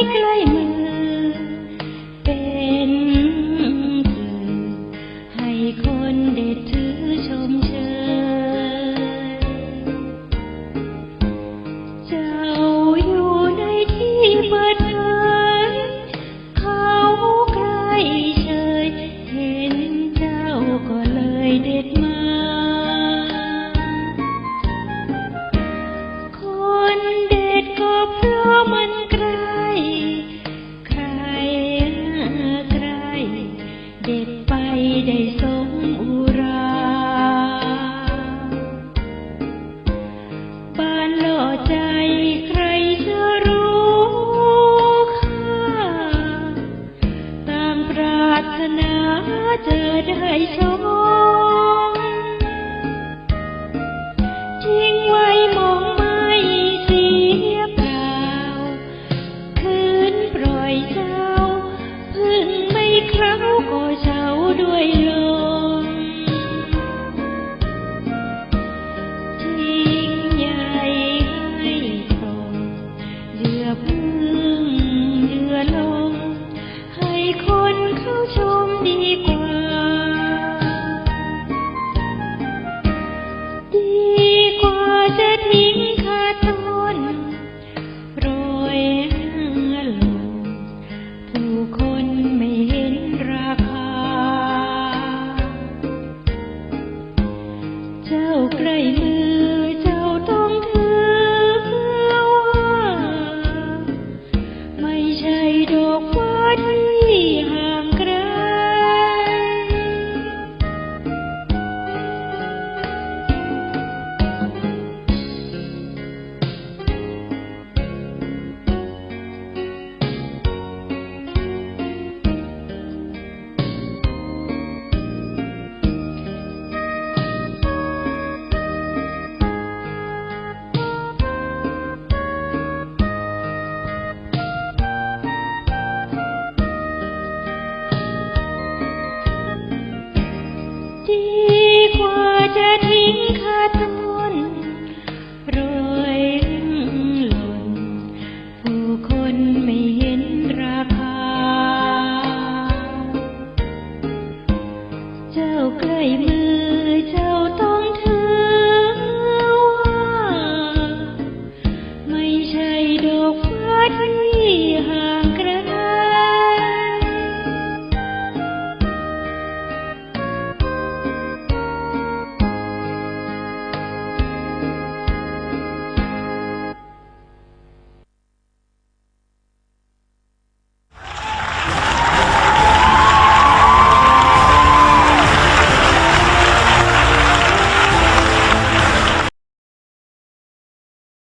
ใเด็ดไปได้สมอุรา ปานหล่อใจใครจะรู้ค่ตามปรารถนาจอได้ชม đuổi you. จะทิ้งเธอทั้ง